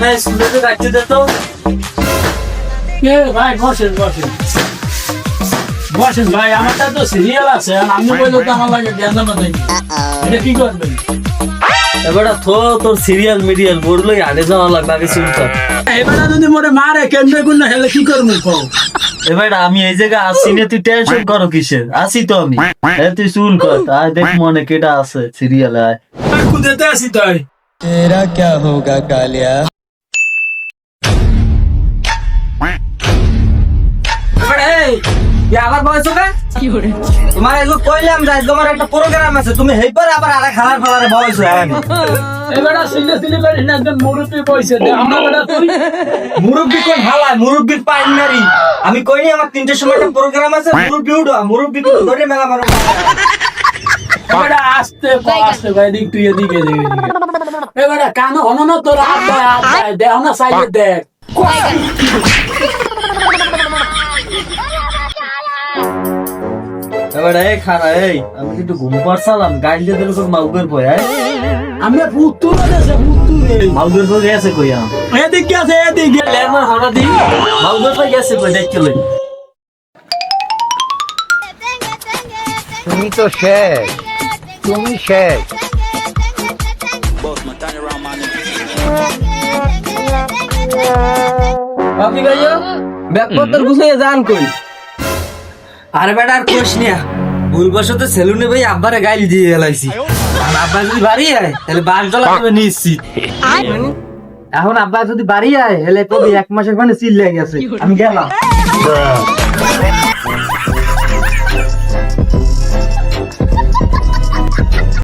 ভাই স্কুলে কাটতে দে তো ভাই বসেন বসেন বসেন ভাই আমারটা তো সিরিয়াল আছে আর আমি বললে তো আমার লাগে জ্ঞান জানা দেয় এটা কি করবেন এবার থো তোর সিরিয়াল মিডিয়াল বললোই আগে যাওয়া লাগবে আগে শুনতে এবারে যদি মোরে মারে কেন্দ্রে কোন হেলে কি করব এবার আমি এই জায়গায় আসি না তুই টেনশন করো কিসের? আসি তো আমি। তুই শুন কর। আয় দেখ মনে কেটা আছে সিরিয়ালে আয়। খুদেতে আসি তাই। তেরা ক্যা হোগা কালিয়া তুই আবার বয়স কে কি করে? তোমার এগুলো কইলাম যে তোমার একটা প্রোগ্রাম আছে তুমি হেইবার আবার আর খালার ফালার বয়স হয়? আমি আমি কইনি আমার তিনটের সময় একটা প্রোগ্রাম আছে মুরব্বি উড়ো মুরব্বি ধরে মেলা মারো। এবারে আস্তে তুই এদিকে এদিকে এবারে কান না তোর হাত দেখ। এবার এই খারা এই আমি কিন্তু ঘুম পারছিলাম গাড়ি দিয়ে দিল তোর মাউগের পয় আয় আমি পুতুর আছে গেছে কই আম এদিকে আছে এদিকে লেমন হরা দি। মাউগের পয় গেছে কই দেখতে লই তুমি তো শেষ তুমি শেষ। বাকি ভাইও ব্যাগপত্র গুছিয়ে যান কই? আরে বেটা আর কোশ নিয়া ভুলবশত সেলুনে ভাই আব্বারে গাইল দিয়ে গেলাইছি। আর আব্বা যদি বাড়ি আয় তাহলে বাস ডলা দেবে নিশ্চিত। এখন আব্বা যদি বাড়ি আয় তাহলে কবি এক মাসের মানে চিল্লাই গেছে। আমি গেলাম।